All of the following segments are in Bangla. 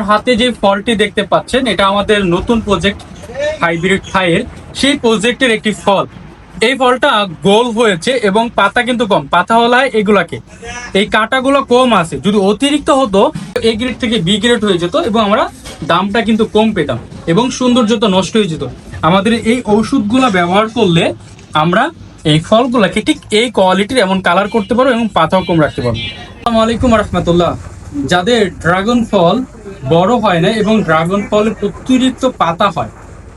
আমার হাতে যে ফলটি দেখতে পাচ্ছেন, এটা আমাদের নতুন প্রজেক্ট হাইব্রিড ফাইয়ের সেই প্রজেক্টের একটি ফল। এই ফলটা গোল হয়েছে এবং পাতা কিন্তু কম। পাতা হলায় এগুলাকে। এই কাঁটাগুলো কম আছে। যদি অতিরিক্ত হতো, এ গ্রেড থেকে বি গ্রেড হয়ে যেত এবং আমরা দামটা কিন্তু কম পেতাম এবং সৌন্দর্যতা নষ্ট হয়ে যেত। আমাদের এই ওষুধগুলো ব্যবহার করলে আমরা এই ফলগুলোকে ঠিক এই কোয়ালিটির এমন কালার করতে পারব এবং পাতাও কম রাখতে পারব। আসসালামু আলাইকুম রহমতুল্লাহ। যাদের ড্রাগন ফল বড় হয় না এবং ড্রাগন ফলের অতিরিক্ত পাতা হয়।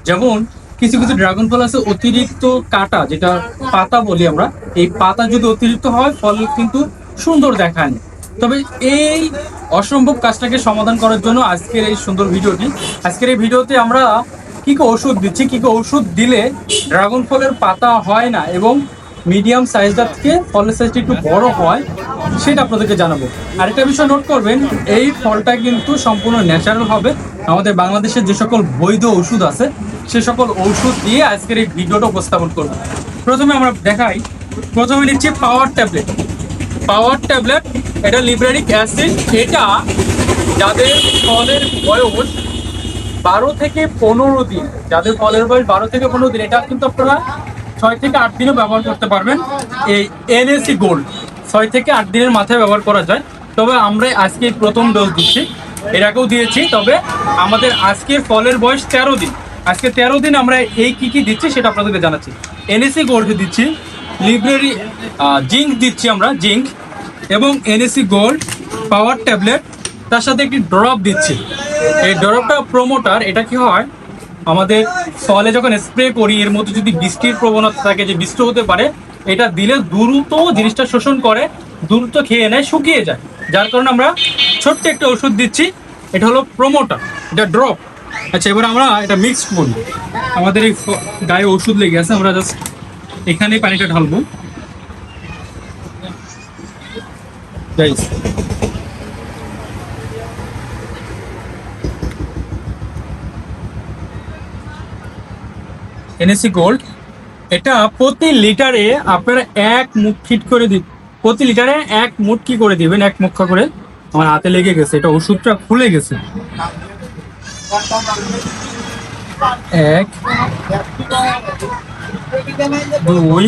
যেমন কিছু কিছু ড্রাগন ফল আছে, অতিরিক্ত কাটা, যেটা পাতা বলি আমরা, এই পাতা যদি অতিরিক্ত হয়, ফল কিন্তু সুন্দর দেখায় না। তবে এই অসম্ভব কাজটাকে সমাধান করার জন্য আজকের এই সুন্দর ভিডিওটি, আজকের এই ভিডিওতে আমরা কি কি ওষুধ দিচ্ছি, কি কি ওষুধ দিলে ড্রাগন ফলের পাতা হয় না এবং মিডিয়াম সাইজটা থেকে ফলের সাইজটা একটু বড় হয় সেটা আপনাদেরকে জানাব। আরেকটা বিষয় নোট করবেন, এই ফলটা কিন্তু সম্পূর্ণ ন্যাচারাল হবে। আমাদের বাংলাদেশের যে সকল বৈধ ওষুধ আছে, সে সকল ওষুধ দিয়ে আজকের এই ভিডিওটা উপস্থাপন করব। প্রথমে আমরা দেখাই, প্রথমে নিচ্ছি পাওয়ার ট্যাবলেট পাওয়ার ট্যাবলেট এটা লিব্রারিক অ্যাসিড এটা যাদের ফলের বয়স বারো থেকে পনেরো দিন, যাদের ফলের বয়স বারো থেকে পনেরো দিন, এটা কিন্তু আপনারা ছয় থেকে আট দিনও ব্যবহার করতে পারবেন। এই এনএসি গোল্ড ছয় থেকে আট দিনের মাথায় ব্যবহার করা যায়। তবে আমরা আজকে প্রথম ডোজ দিচ্ছি। এর আগেও দিয়েছি, তবে আমাদের আজকের ফলের বয়স তেরো দিন। আজকে তেরো দিন আমরা এই কি কি দিচ্ছি সেটা আপনাদেরকে জানাচ্ছি। এনএসি গোল্ড দিচ্ছি লিব্রেরি জিঙ্ক দিচ্ছি আমরা জিঙ্ক এবং এনএসি গোল্ড পাওয়ার ট্যাবলেট তার সাথে একটি ড্রপ দিচ্ছি। এই ড্রপটা প্রোমোটার এটা কি হয়? আমাদের ফলে যখন স্প্রে করি, এর মধ্যে যদি বৃষ্টির প্রবণতা থাকে, যে বৃষ্টি হতে পারে এটা দিলে দ্রুত জিনিসটা শোষণ করে, দ্রুত খেয়ে নেয়, শুকিয়ে যায়। যার কারণে আমরা ছোট্ট একটা ওষুধ দিচ্ছি, এটা হলো প্রোমোটার এটা ড্রপ আচ্ছা এবার আমরা এটা মিক্সড করি আমাদের এই গায়ে ওষুধ লেগে আছে, আমরা জাস্ট এখানেই পানিটা ঢালবো। এনএসি গোল্ড এটা প্রতি লিটারে আপনারা এক মুখ ফিট করে দিন প্রতি লিটারে এক মুটকি করে দিবেন? এক মুখা করে? আমার হাতে লেগে গেছে, এটা ওষুধটা খুলে গেছে। এক, দুই,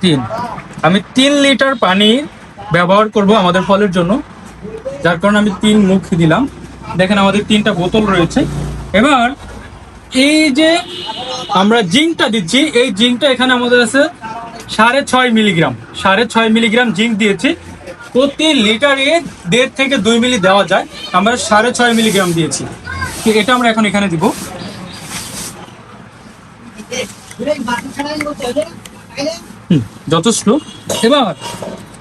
তিন। আমি তিন লিটার পানি ব্যবহার করব আমাদের ফলের জন্য। যার কারণে আমি তিন মুখ দিলাম। দেখেন আমাদের তিনটা বোতল রয়েছে। এবার এই যে আমরা জিঙ্কটা দিচ্ছি। এই জিঙ্কটা এখানে আমাদের আছে সাড়ে ছয় মিলিগ্রাম। সাড়ে ছয় মিলিগ্রাম জিঙ্ক দিয়েছি। প্রতি লিটারে দেড় থেকে দুই মিলি দেওয়া যায়। আমরা সাড়ে ছয় মিলিগ্রাম দিয়েছি। এটা আমরা এখন এখানে দিব। যথেষ্ট। এবার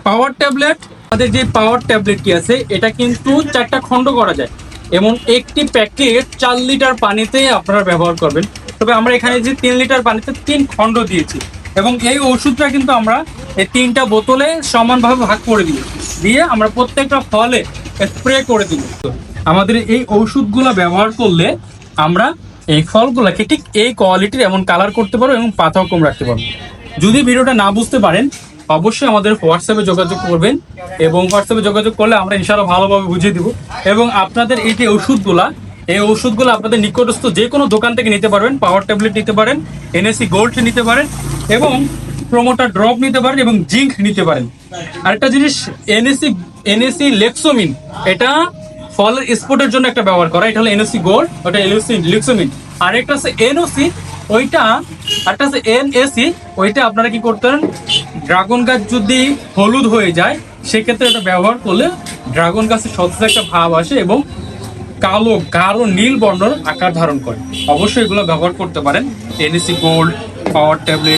পাওয়ার ট্যাবলেট, আমাদের যে পাওয়ার ট্যাবলেটটি আছে, এটা কিন্তু চারটা খণ্ড করা যায়। এবং একটি প্যাকেট চার লিটার পানিতে আপনারা ব্যবহার করবেন। তবে আমরা এখানে যে তিন লিটার পানিতে তিন খণ্ড দিয়েছি। এবং এই ওষুধটা কিন্তু আমরা এই তিনটা বোতলে সমানভাবে ভাগ করে দিই দিয়ে আমরা প্রত্যেকটা ফলে স্প্রে করে দিই আমাদের এই ওষুধগুলো ব্যবহার করলে আমরা এই ফলগুলোকে ঠিক এই কোয়ালিটির এমন কালার করতে পারব এবং পাতাও কম রাখতে পারব। যদি ভিডিওটা না বুঝতে পারেন, অবশ্যই আমাদের হোয়াটসঅ্যাপে যোগাযোগ করবেন এবং হোয়াটসঅ্যাপে যোগাযোগ করলে আমরা ইনশাআল্লাহ ভালোভাবে বুঝিয়ে দিব। এবং আপনাদের এই যে ওষুধগুলা এই ওষুধগুলো আপনাদের নিকটস্থ যে কোনো দোকান থেকে নিতে পারবেন পাওয়ার ট্যাবলেট নিতে পারেন এনএসি গোল্ড নিতে পারেন এবং প্রোমোটার ড্রপ নিতে পারেন এবং জিঙ্ক নিতে পারেন। আরেকটা জিনিস এনএসি এনএসি লেক্সোমিন এটা ফলের স্পোর্টের জন্য একটা ব্যবহার করা, এটা হলো এনএসি গোল্ড ওটা এনওসি লিক্সোমিন আর একটা আছে এনওসি ওইটা, আরেকটা আছে এনএসি ওইটা আপনারা কি করতেন ড্রাগন গাছ যদি হলুদ হয়ে যায়, সেক্ষেত্রে এটা ব্যবহার করলে ড্রাগন গাছের সতেজ একটা ভাব আসে এবং কালো, গাঢ়, নীল বর্ণর আকার ধারণ করে। অবশ্যই এগুলো ব্যবহার করতে পারেন। এনএসি গোল্ড পাওয়ার ট্যাবলেট